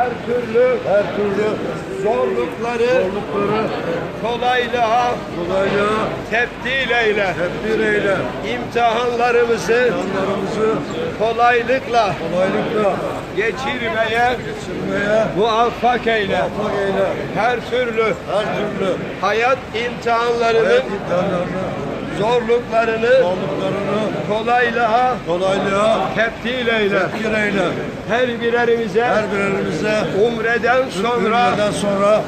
her türlü her türlü zorlukları zorlukları kolaylığa kolaylığa tebdil eyle. tedbir eyle. İmtihanlarımızı Canlarımızı kolaylıkla kolaylıkla geçirmeye geçirmeye muvaffak eyle. muvaffak eyle. Her türlü Her türlü hayat imtihanlarının hayat imtihanlarını, zorluklarını zorluklarını kolaylığa kolaylığa tebdil eyle. tedbir eyle. Her birerimize Her birimize umreden sonra Ümreden sonra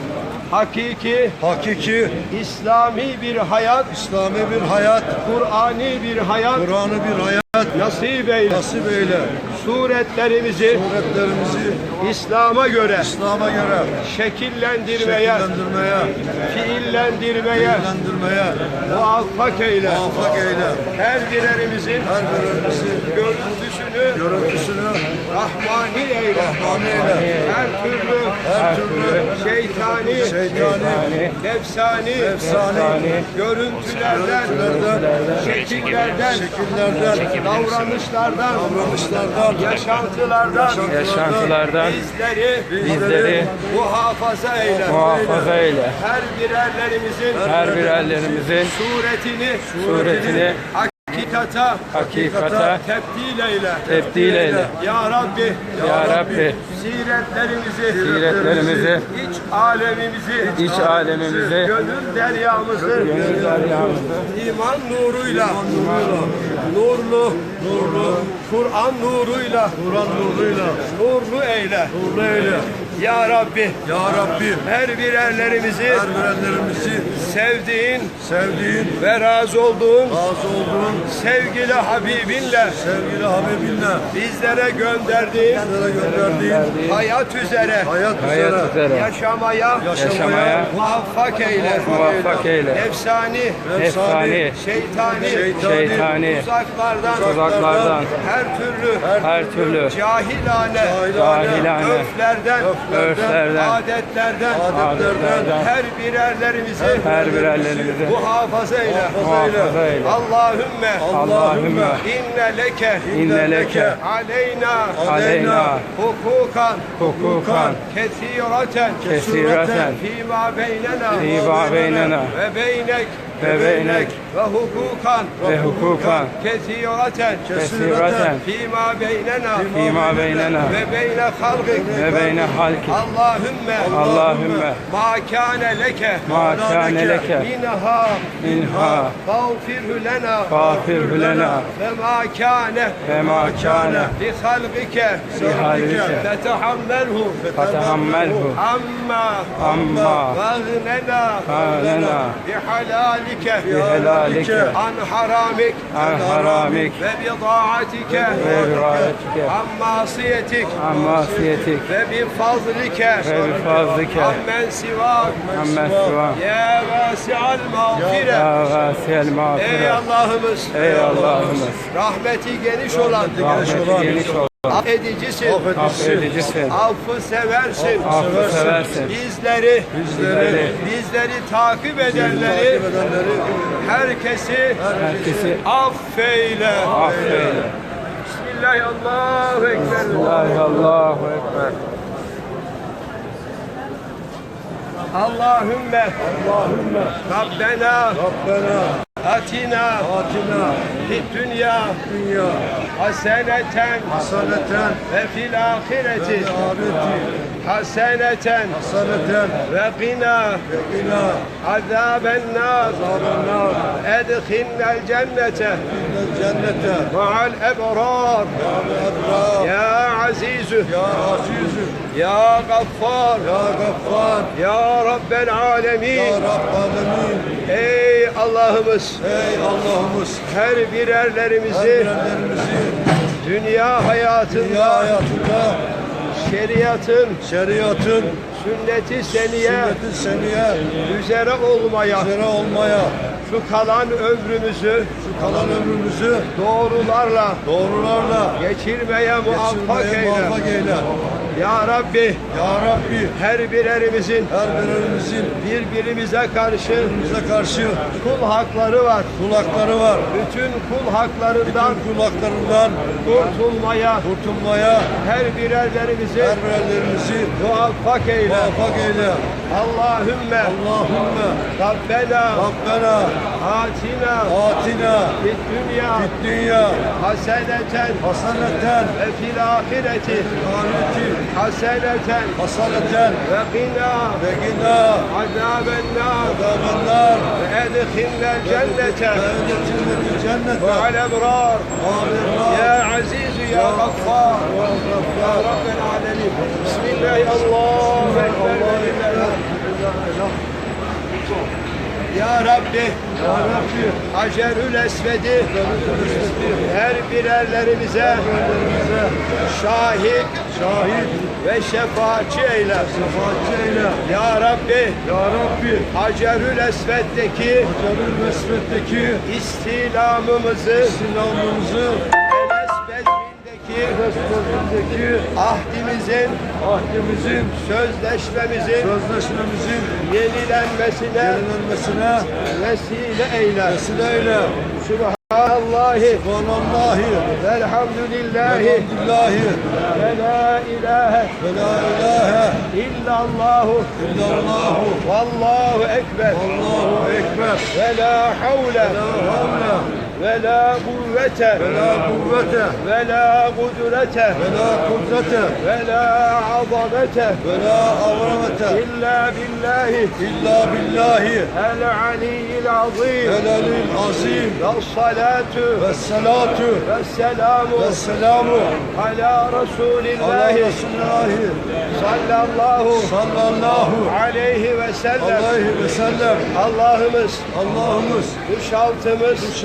hakiki hakiki İslami bir hayat, İslami bir hayat, Kur'ani bir hayat Kur'an'ı bir hayat nasip eyle. nasip eyle. Suretlerimizi Suretlerimizi İslam'a göre İslam'a göre şekillendirmeye, şekillendirmeye, fiillendirmeye şekillendirmeye muvaffak eyle. muvaffak eyle. Her birerimizin Her birimizi görüntüsünü görüntüsünü rahmani eyle. rahmani eyle. Her türlü Her türlü şeytani, şeytani, nefsani, görüntülerden, görüntülerden, şekillerden, şekillerden, davranışlardan, davranışlardan, yaşantılardan yaşantılardan bizleri, bizleri muhafaza eyle. muhafaza eyle. Her birerlerimizin Her birerlerimizin suretini, suretini hakikata hakikata tebdil eyle. tebdil eyle. Ya Rabbi, Ya Rabbi. Siretlerimizi, siretlerimizi, iç alemimizi, iç alemimizi, gönül deryamızı, gönül deryamızı, iman nuruyla, nurlu, nurlu, Kur'an nuruyla, Kur'an nuruyla. Nurlu eyle. nurlu eyle. Ya Rabbi, Ya Rabbi. Her birerlerimizi her birenlerimizi sevdiğin sevdiğin, ve razı olduğun razı olduğun sevgili Habibinle. sevgili Habibinle bizlere gönderdiğin bizlere gönderdiğin hayat üzere hayat hayat üzere üzere yaşamaya yaşamaya muvaffak eyle. muvaffak eyle. Efsani, Efsani, şeytani, şeytani, uzaklardan, uzaklardan, her türlü her türlü cahilane, cahilane, örflerden, örflerden, adetlerden, adetlerden, her birerlerimizi her birerlerimizi muhafaza eyle. muhafaza eyle. Allahümme Allahümme inne leke inne leke aleyna. Aleyna. Hukukan. Hukukan. Kesireten kesireten fîmâ beynena fîmâ beynena ve beynek. Ve beynek. ve hukukan. Ve hukukan. Kesireten kesireten fîmâ beynena fîmâ beynena ve beyne halkik ve beyne halki Allahümme. Allahümme. Ma kâne leke. Ma kâne leke. minha minha fağfirhu lena fâfirhu lena ve ma kâne. Ve ma kâne bi halkike bihalike fetehammelhu fetehammelhu amma amma واغننا أغننا بحلالك بهلالك عن حرامك عن حرامك وبطاعتك وبرعايتك عن معصيتك عن معصيتك وبفضلك وبفضلك عمن سواك عما سواك يا واسع المغفرة Ya vasi el Ey mağfire Allah'ımız Ey Allah'ımız rahmeti geniş olan Rahmeti geniş ol affedicisin Affedicisin affı seversin. Affı seversin. bizleri Bizleri. bizleri takip edenleri herkesi Herkesi affeyle. affeyle. Bismillah Allahu Ekber. Bismillahi Allahu Ekber Allahümme. Allahümme. Rabbena. Rabbena atina atina fid dünya. Dünya. Haseneten. Hasaneten ve fil ahireti. Ahireti. Haseneten. Hasaneten ve qina. Ve ila azaben nar. Azabennar edkhilnel cennete. Cennete. Ma'al ebrar. Ya ya azizü ya azizü ya gaffar. Ya gaffar. Ya rabbel ya alemin Rabb alemin. ey Allah'ımız. Ey Allah'ımız. Her her birerlerimizi dünya hayatında dünya hayatında şeriatın şeriatın Sünneti seniye Sünnet-i seniye üzere olmaya üzere olmaya şu kalan ömrümüzü kalan ömrümüzü doğrularla doğrularla geçirmeye muvaffak eyle. muvaffak eyle. Ya Rabbi Ya Rabbi her birerimizin her birimizin birbirimize karşı bize karşı kul hakları var. kul hakları var. Bütün kul haklarından Bütün kul haklarından kurtulmaya kurtulmaya her birerlerimizi her birerlerimizi muvaffak eyle. muvaffak eyle. Allahümme. Allahümme. Rabbena. Rabbena. Atina. Atina. Bit dünya. Bit dünya. Haseneten. Haseneten. Ve fil ahireti. Ahireti. Haseneten. Haseneten. Ve gina Ve gina Azabennar. Azabennar. Ve edhilnel cennete Ve edhilnel cennete. Ve alebrar Amin Ya aziz. يا غفار يا رب العالمين بسم الله الله اكبر يا ربي Ya Rabbi Hacerül Esved'i her birerlerimize şahit şahit ve şefaatçi eyle. şefaatçi eyle. Ya Rabbi Ya Rabbi Hacerül Esved'deki Hacerül Mesvet'teki istilamımızı silahımızı Enes Bezmi'ndeki Mesvet'indeki ahdimizin, ahdimizin sözleşmemizin sözleşmemizin yenilenmesine yenilenmesine vesile eyle. vesile eyle. Subhanallahi. Subhanallahi. Velhamdülillahi. Elhamdülillahi ve la ilahe. Ve la ilahe. İllallahu. İllallahu. Vallahu ekber. Allahu Ekber. Ve la havle. La havle ve la kuvvete. Ve la kuvvete. Ve la kudrete. Ve la kudrete. Ve la azamete ve la avramete illa billahi. İlla billahi. El aliyyil azim. Helalil azim. Ve salatu. Ve salatu. Ve selamu. Ve selamu. Ala Resulillahi Resulillahi sallallahu. Sallallahu. Aleyhi ve sellem. Aleyhi ve sellem. Allah'ımız. Allah'ımız. Bu şaltımız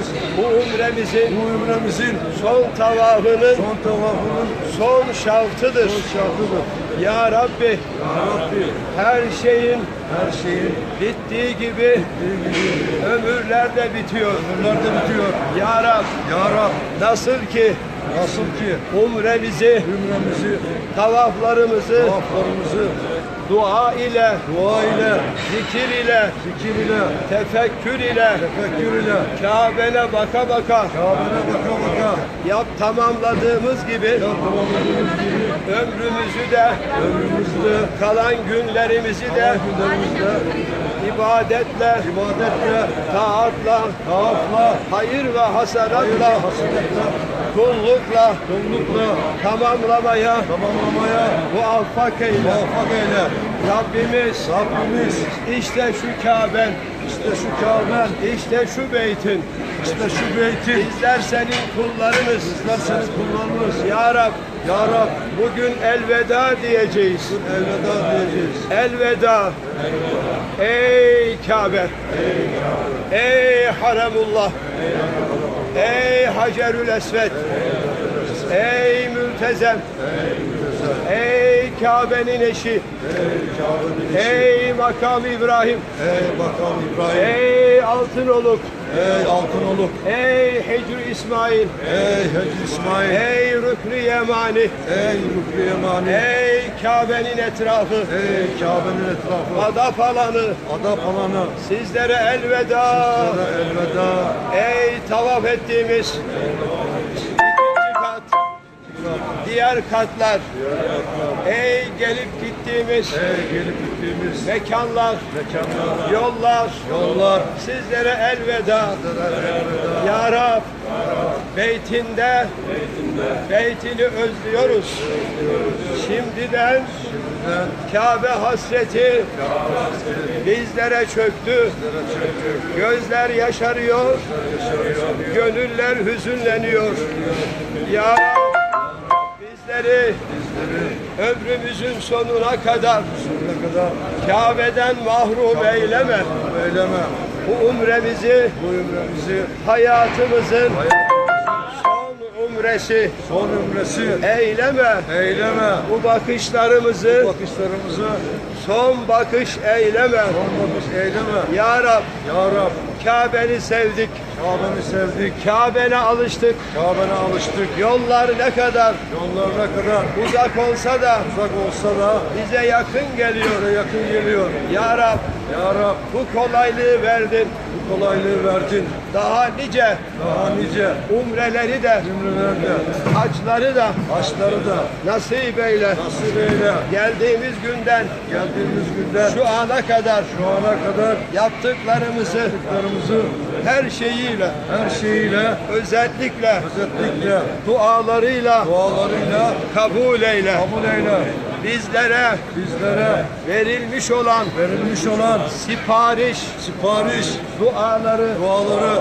şaltımız bu umremizin bu ömrümüzün son tavafının son tavafının son şaltıdır. son şartıdır. Ya Rabbi Ya Rabbi her şeyin her şeyin bittiği gibi bildiği ömürler de bitiyor. ömürler de bitiyor. Ya Rab Ya Rab nasıl ki nasıl ki umremizi, ömrümüzü, tavaflarımızı tavaflarımızı dua ile, dua ile, zikir ile, zikir ile, tefekkür ile, tefekkür ile, Kabe'ne baka baka. Kabe'ne baka baka. Yap tamamladığımız gibi. Ya tamamladığımız gibi. Ömrümüzü de ömrümüzde kalan günlerimizi de. Kalan günlerimizde ibadetle, ibadetle, taatla, taafla, hayır ve hasenatla, hasiletle, kullukla kullukla tamamlamaya tamamlamaya muvaffak eyle. muvaffak eyle. Rabbimiz Rabbimiz işte şu Kabe'n, işte şu Kabe'n, işte şu beytin, işte şu beytin, bizler senin kullarınız. bizler senin kullarınız. Ya Rab, Ya Rab, bugün elveda diyeceğiz. elveda diyeceğiz. Elveda. Ey Kabe. Ey Haremullah. Ey Hacerül Esved. Ey Mültezem. Ey Kabe'nin eşi. Ey Makam İbrahim. Ey bakan İbrahim, Ey Altınoluk. Ey Altınoluk, Ey Hecr İsmail. ey Hacı İsmail, Ey Rüknü Yemani. ey Rüklü Yemani, Ey Kabe'nin etrafı. ey Kabe'nin etrafı, Adap alanı. Adap alanı, Sizlere elveda. sana elveda, Ey tavaf ettiğimiz kat, diğer katlar, ey gelip gittiğimiz ey gelip gittiğimiz mekanlar, mekanlar, yollar, yollar, sizlere elveda. Ya Rab, beytinde, beytini özlüyoruz. Şimdiden Kabe hasreti bizlere çöktü. Gözler yaşarıyor, gönüller hüzünleniyor. Ya Rab, bizleri ömrümüzün sonuna kadar kadar Kabe'den mahrum eyleme. eyleme, Bu umremizi, bu ömrümüzü hayatımızın son ümresi son ümresi eyleme. eyleme. Bu bakışlarımızı Bakışlarımızı son bakış eyleme. son bakış eyleme. Ya Rab Ya Rab, Kabe'ni sevdik. Kabe'ni sevdik. Kabe'ne alıştık. Kabe'ne alıştık. Yollar ne kadar Yollar ne kadar uzak olsa da uzak olsa da bize yakın geliyor. bize yakın geliyor. Ya Rab Ya Rab, bu kolaylığı verdin. Kolaylığı verdin. Daha nice Daha nice umreleri de cümlelerde haçları da haçları da nasip eyle. nasip eyle. Geldiğimiz günden Geldiğimiz günden şu ana kadar şu ana kadar yaptıklarımızı yaptıklarımızı her şeyiyle her şeyiyle özellikle özellikle dualarıyla dualarıyla kabul eyle. kabul eyle. Bizlere Bizlere verilmiş olan verilmiş olan sipariş sipariş duaları duaları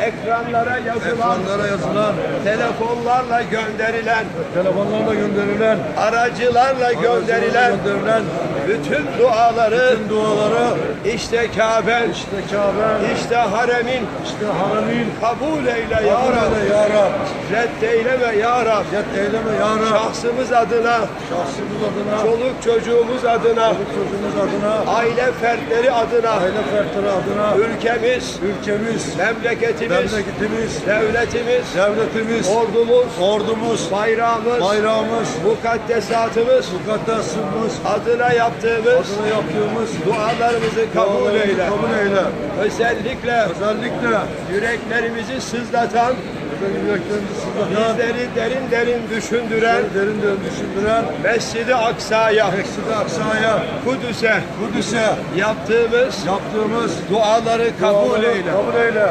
ekranlara yazılan ekranlara yazılan telefonlarla gönderilen telefonlarla gönderilen aracılarla gönderilen gönderilen bütün duaları bütün duaları işte Kabe, işte Kabe, işte haremin işte haramin kabul eyle ya Rab. ya Rab. Reddeyleme ya Rab. Yet eyleme ya Rab. Şahsımız adına, Şahsımız adına, çoluk çocuğumuz adına, çoluk çocuğumuz adına, aile fertleri adına, aile fertleri adına, ülkemiz, ülkemiz, memleketimiz, memleketimiz, devletimiz, devletimiz, ordumuz, ordumuz, bayrağımız, bayrağımız, mukaddesatımız. Mukaddesimiz, adına yaptığımız. Adına yaptığımız. Dualarımızı kabul dualarımızı eyle. kabul eyle. Özellikle. Özellikle. Yüreklerimizi sızlatan, bizleri derin derin düşündüren derin derin düşündüren, Mescid-i Aksa'ya, Ekside Aksa'ya, Kudüs'e Kudüs'e yaptığımız yaptığımız duaları kabul duaları eyle. Kabul eyle.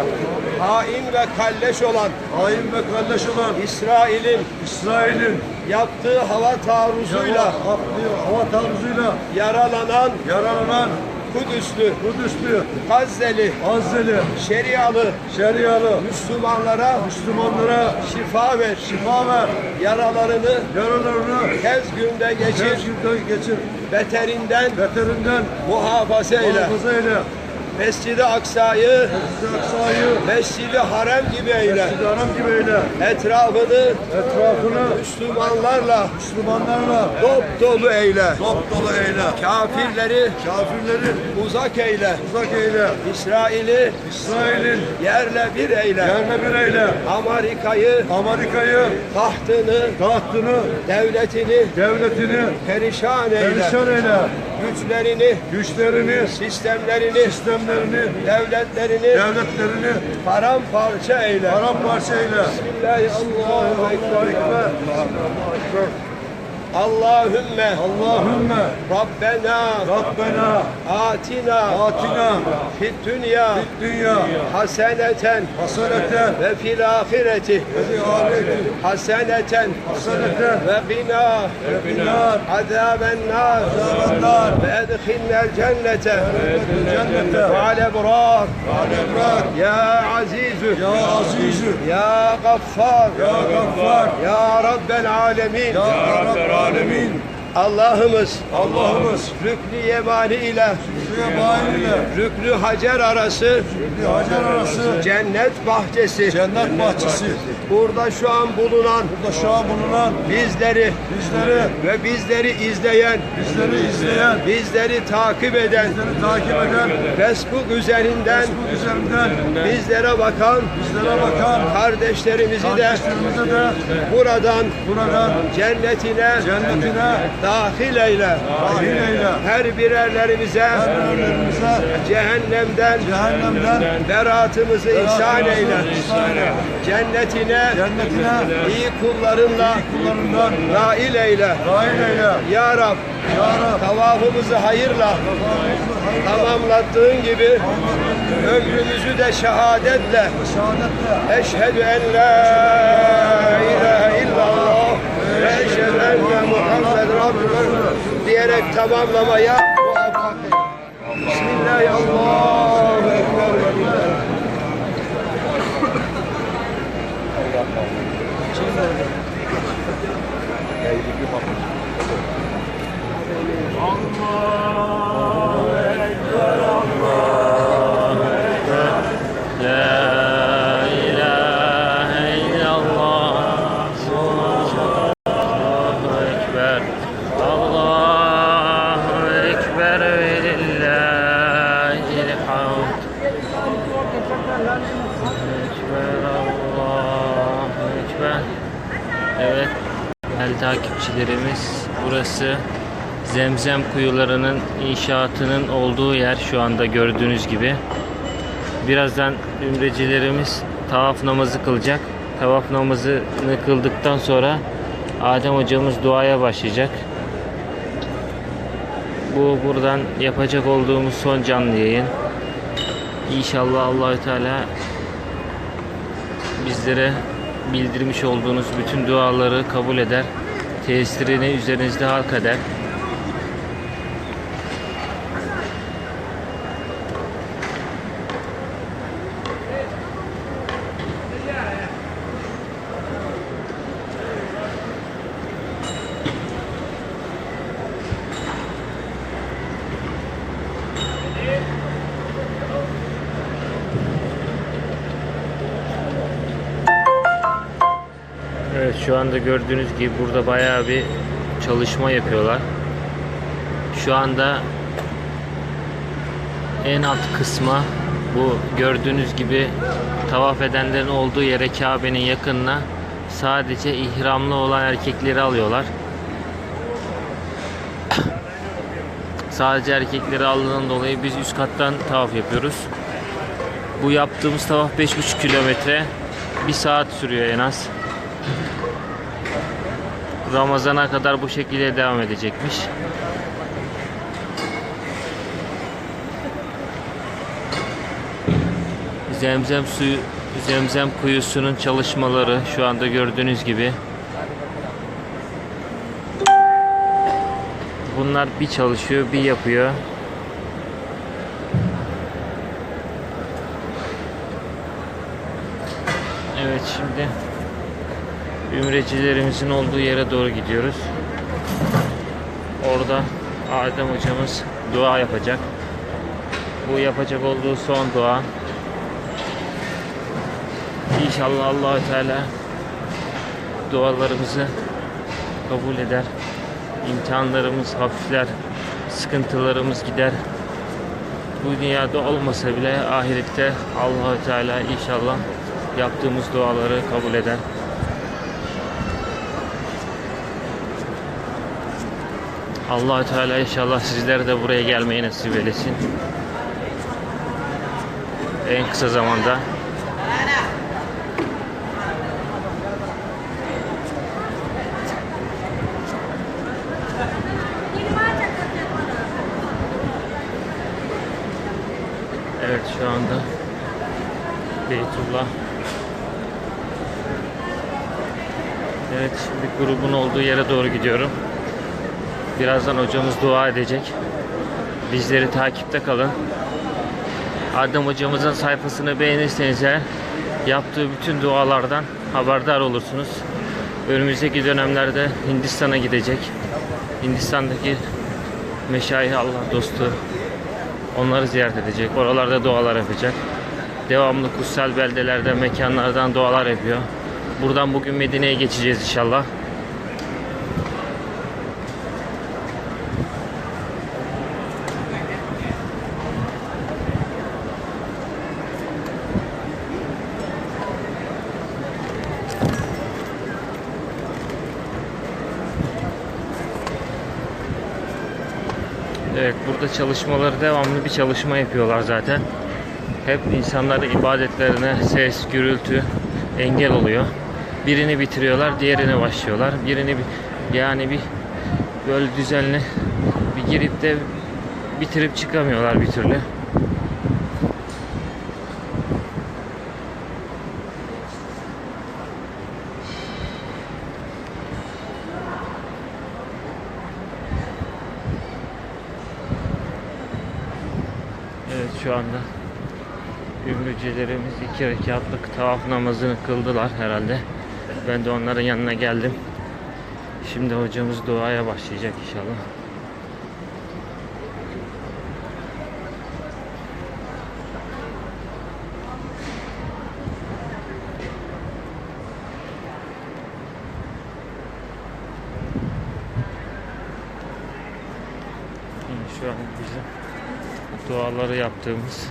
Hain ve kalleş olan Hain ve kardeş olan İsrail'in İsrail'in yaptığı hava taarruzuyla hava, hava taarruzuyla yaralanan yaralanan Kudüslü, Kudüs'lü, Gazze'li, Azzeli, Şerialı Şerialı, Müslümanlara Müslümanlara şifa ver. şifa ver, Yaralarını yaralarını tez günde geçir, tez günde geçir, beterinden beterinden muhafaza eyle. muhafaza eyle. Mescid-i Aksa'yı Mescid-i Aksa'yı Mescid-i Harem gibi eyle. Mescid-i Haram gibi eyle. Etrafını Etrafını Müslümanlarla Müslümanlarla dop dolu eyle. dop dolu eyle. Kafirleri Kafirlerin uzak eyle. uzak eyle. İsrail'i İsrail'in yerle bir eyle. yerle bir eyle. Amerika'yı Amerika'yı, tahtını, tahtını, devletini devletini perişan eyle. perişan eyle. Güçlerini, Güçlerini, sistemlerini, sistemlerini, devletlerini devletlerini paramparça eyle. paramparça eyle. Bismillahirrahmanirrahim. Allahu Ekber. Allahümme. Allahümme. Rabbena. Rabbena. Atina. Atina. Fid dünya. Dünya. Haseneten. Haseneten. Ve fil ahireti. Ve fi ahireti. Haseneten. Haseneten. Ve qina. Ve binar azaben nar. Azabennar ve edkhilnel cennete. Cennete. Ma'al ebrar alebrar ya azizü ya azizü ya gaffar. Ya gaffar. Ya rabbel alemin. Ya Rabbel alemin Allah'ımız. Allah'ımız. Rüknü Yemani ile. Suya bağıyla Rüknü Hacer arası. Bir hacer arası. Cennet bahçesi. Cennet bahçesi. Burada şu an bulunan. Burada şu an bulunan. Bizleri. Bizleri. Ve bizleri izleyen. Bizleri izleyen. Bizleri takip eden. Bizleri takip eden. Facebook üzerinden. Facebook üzerinden. Bizlere bakan. Bizlere bakan. Kardeşlerimizi de. Kardeşlerimize de. Buradan. Buradan. Cennetine. Cennetine dahil eyle. dahil eyle. Her birerlerimize Her önlerimize cehennemden cehennemden beraatımızı ihsan eyle. Cennetine Cennetine iyi kullarınla kullarından nail eyle. dahil eyle. Ya Rab Ya Rab tavafımızı hayırla tamamlattığın gibi ömrümüzü de şehadetle şehadetle eşhedü en la ilahe illallah ve eşhedü diyerek tamamlamaya muvaffak eyle. Bismillahirrahmanirrahim. Allahu takipçilerimiz, burası Zemzem kuyularının inşaatının olduğu yer şu anda gördüğünüz gibi. Birazdan ümrecilerimiz tavaf namazı kılacak. Tavaf namazını kıldıktan sonra Adem hocamız duaya başlayacak. Bu buradan yapacak olduğumuz son canlı yayın. İnşallah Allahü Teala bizlere bildirmiş olduğunuz bütün duaları kabul eder. Tesirini üzerinizde halk eder. Evet şu anda gördüğünüz gibi burada bayağı bir çalışma yapıyorlar. Şu anda en alt kısma bu gördüğünüz gibi tavaf edenlerin olduğu yere Kabe'nin yakınına sadece ihramlı olan erkekleri alıyorlar. Sadece erkekleri aldığından dolayı biz üst kattan tavaf yapıyoruz. Bu yaptığımız tavaf 5,5 kilometre. Bir saat sürüyor en az. Ramazana kadar bu şekilde devam edecekmiş. Zemzem suyu Zemzem kuyusunun çalışmaları şu anda gördüğünüz gibi. Bunlar bir çalışıyor, bir yapıyor. Evet şimdi ümrecilerimizin olduğu yere doğru gidiyoruz. Orada Adem hocamız dua yapacak. Bu yapacak olduğu son dua. İnşallah Allahü Teala dualarımızı kabul eder. İmtihanlarımız hafifler, sıkıntılarımız gider. Bu dünyada olmasa bile ahirette Allahü Teala inşallah yaptığımız duaları kabul eder. Allahü Teala inşallah sizlere de buraya gelmeyi nasip eylesin. En kısa zamanda. Evet şu anda Beytullah Evet şimdi grubun olduğu yere doğru gidiyorum. Birazdan hocamız dua edecek. Bizleri takipte kalın. Adem hocamızın sayfasını beğenirseniz eğer yaptığı bütün dualardan haberdar olursunuz. Önümüzdeki dönemlerde Hindistan'a gidecek. Hindistan'daki meşayih Allah dostu onları ziyaret edecek. Oralarda dualar yapacak. Devamlı kutsal beldelerde, mekanlardan dualar yapıyor. Buradan bugün Medine'ye geçeceğiz inşallah. Evet burada çalışmaları devamlı bir çalışma yapıyorlar zaten. Hep insanların ibadetlerine ses, gürültü engel oluyor. Birini bitiriyorlar, diğerine başlıyorlar. Birini bi- yani bir böyle düzenli bir girip de bitirip çıkamıyorlar bir türlü. Evet şu anda ümrücelerimiz iki rekatlık tavaf namazını kıldılar herhalde. Ben de onların yanına geldim. Şimdi hocamız duaya başlayacak inşallah. Şimdi şu an bizim duaları yaptığımız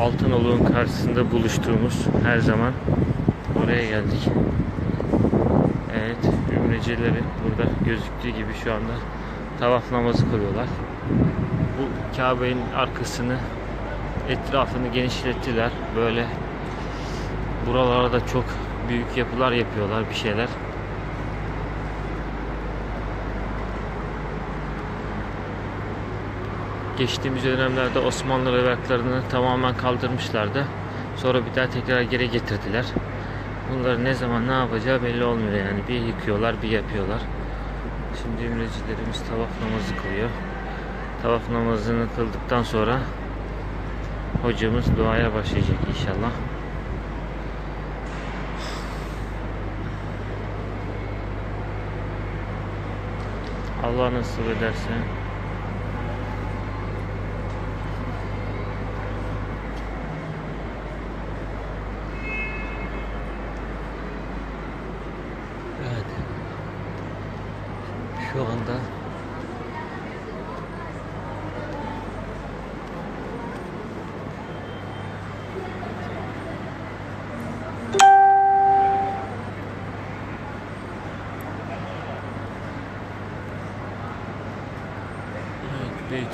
Altınoluk'un karşısında buluştuğumuz her zaman oraya geldik. Evet, Ümrecileri burada gözüktüğü gibi şu anda tavaf namazı kılıyorlar. Bu Kabe'nin arkasını etrafını genişlettiler. Böyle buralara da çok büyük yapılar yapıyorlar bir şeyler. Geçtiğimiz dönemlerde Osmanlı revaklarını tamamen kaldırmışlardı. Sonra bir daha tekrar geri getirdiler. Bunları ne zaman ne yapacağı belli olmuyor yani. Bir yıkıyorlar, bir yapıyorlar. Şimdi ümrecilerimiz tavaf namazı kılıyor. Tavaf namazını kıldıktan sonra hocamız duaya başlayacak inşallah. Allah nasip ederse Evet. Şu anda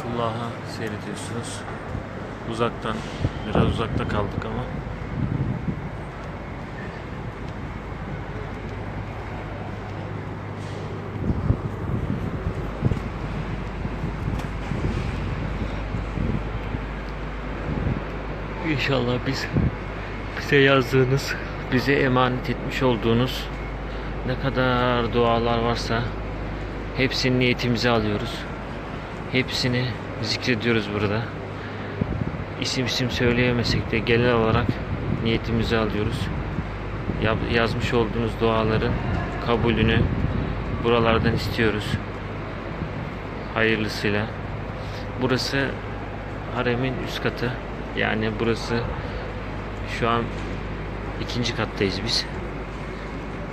Evet, Beytullah'a seyrediyorsunuz. Uzaktan, biraz uzakta kaldık ama. İnşallah biz bize yazdığınız, bize emanet etmiş olduğunuz ne kadar dualar varsa hepsini niyetimize alıyoruz. Hepsini zikrediyoruz burada. İsim isim söyleyemesek de genel olarak niyetimizi alıyoruz. Yazmış olduğunuz duaların kabulünü buralardan istiyoruz. Hayırlısıyla. Burası haremin üst katı. Yani burası şu an ikinci kattayız biz.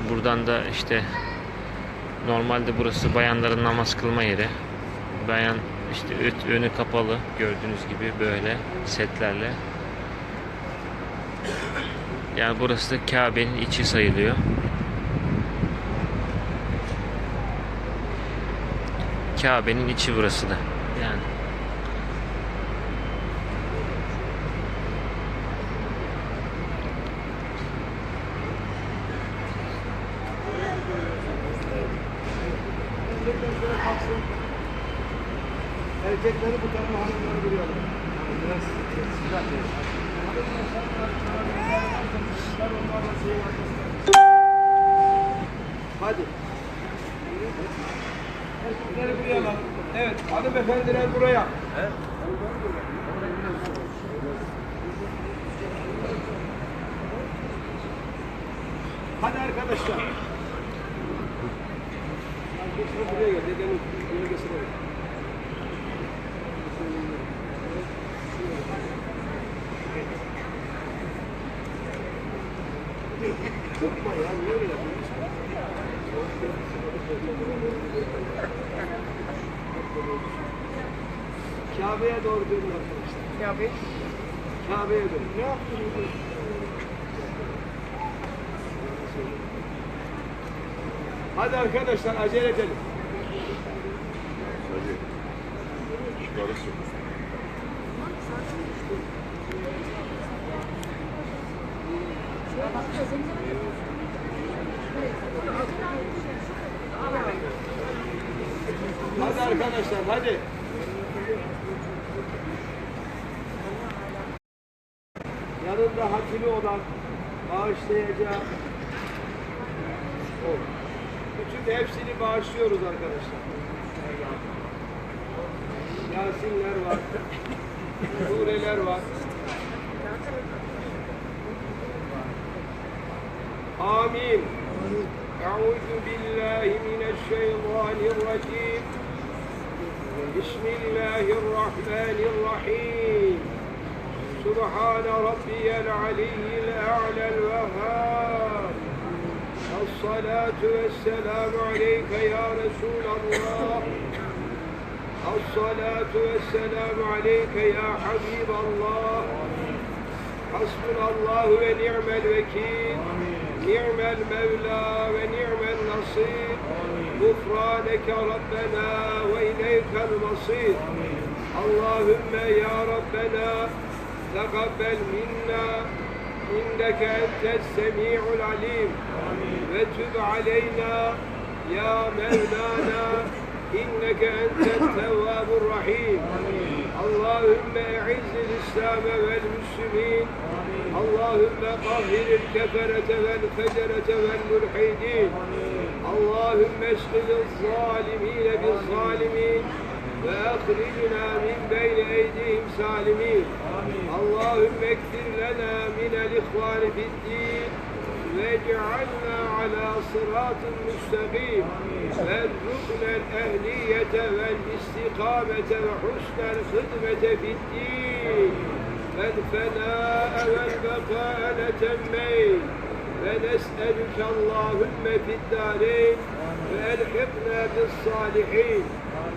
Buradan da işte normalde burası bayanların namaz kılma yeri. Bayan işte önü kapalı gördüğünüz gibi böyle setlerle. Yani burası da Kabe'nin içi sayılıyor. Kabe'nin içi burası da. Yani Erkekleri bu tarafa hanımları duruyorlar. Biraz sıcak değil. Hadi. Erkekleri buraya alalım. Evet, hanımefendiler buraya. Hadi arkadaşlar. Arkadaşlar Kabe'ye doğru dönün arkadaşlar. Kabe? Kabe'ye dönün. Ne yaptınız? Hadi arkadaşlar acele edelim. Hadi arkadaşlar hadi. da hakimi olan bağışlayacağı oh. bütün hepsini bağışlıyoruz arkadaşlar. Yasinler var. Sureler var. Amin. Euzu billahi mineşşeytanirracim. Bismillahirrahmanirrahim. سبحان ربي العلي الأعلى الوهاب الصلاة والسلام عليك يا رسول الله الصلاة والسلام عليك يا حبيب الله حسبنا الله ونعم الوكيل نعم المولى ونعم النصير غفرانك ربنا وإليك المصير اللهم يا ربنا تقبل منا إنك أنت السميع العليم وتب علينا يا مولانا إنك أنت التواب الرحيم اللهم أعز الإسلام والمسلمين اللهم طهر الكفرة والفجرة والملحدين اللهم اشغل الظالمين بالظالمين وأخرجنا من بين أيديهم سالمين اللهم اكثر لنا من الإخوان في الدين واجعلنا على صراط مستقيم وارزقنا الأهلية والاستقامة وحسن الخدمة في الدين والفناء والبقاء نتمين ونسألك اللهم في الدارين وألحقنا بالصالحين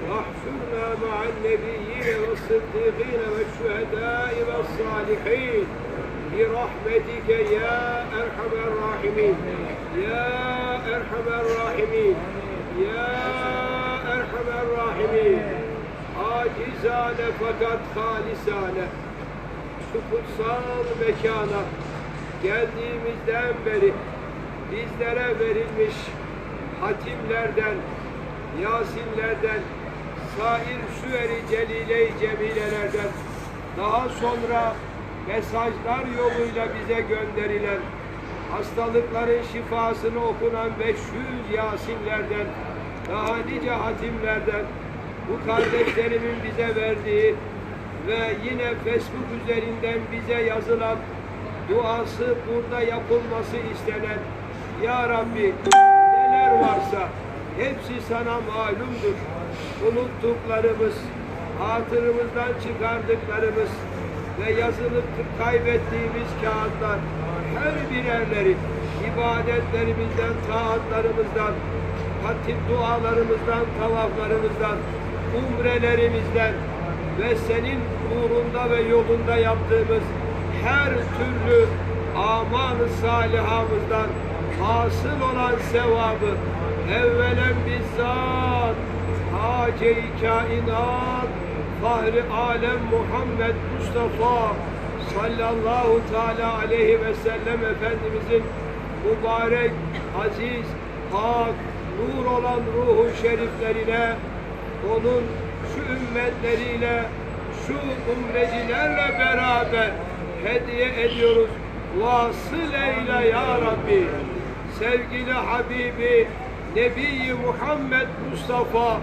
واحشرنا مع النبيين والصديقين والشهداء والصالحين برحمتك يا أرحم الراحمين يا أرحم الراحمين يا أرحم الراحمين acizane fakat halisane şu kutsal mekana geldiğimizden beri bizlere verilmiş hatimlerden, yasinlerden, sair süveri celile-i cemilelerden, daha sonra mesajlar yoluyla bize gönderilen, hastalıkların şifasını okunan 500 yasinlerden, daha nice hatimlerden, bu kardeşlerimin bize verdiği ve yine Facebook üzerinden bize yazılan duası burada yapılması istenen Ya Rabbi neler varsa hepsi sana malumdur. Unuttuklarımız, hatırımızdan çıkardıklarımız ve yazılıp kaybettiğimiz kağıtlar her birerleri ibadetlerimizden, taatlarımızdan, hatip dualarımızdan, tavaflarımızdan, umrelerimizden ve senin uğrunda ve yolunda yaptığımız her türlü aman-ı salihamızdan hasıl olan sevabı evvelen bizzat Hace-i kainat Fahri alem Muhammed Mustafa sallallahu teala aleyhi ve sellem Efendimizin mübarek, aziz, pak, nur olan ruhu şeriflerine onun şu ümmetleriyle şu umrecilerle beraber hediye ediyoruz. Vasıl eyle ya Rabbi. Sevgili Habibi Nebi Muhammed Mustafa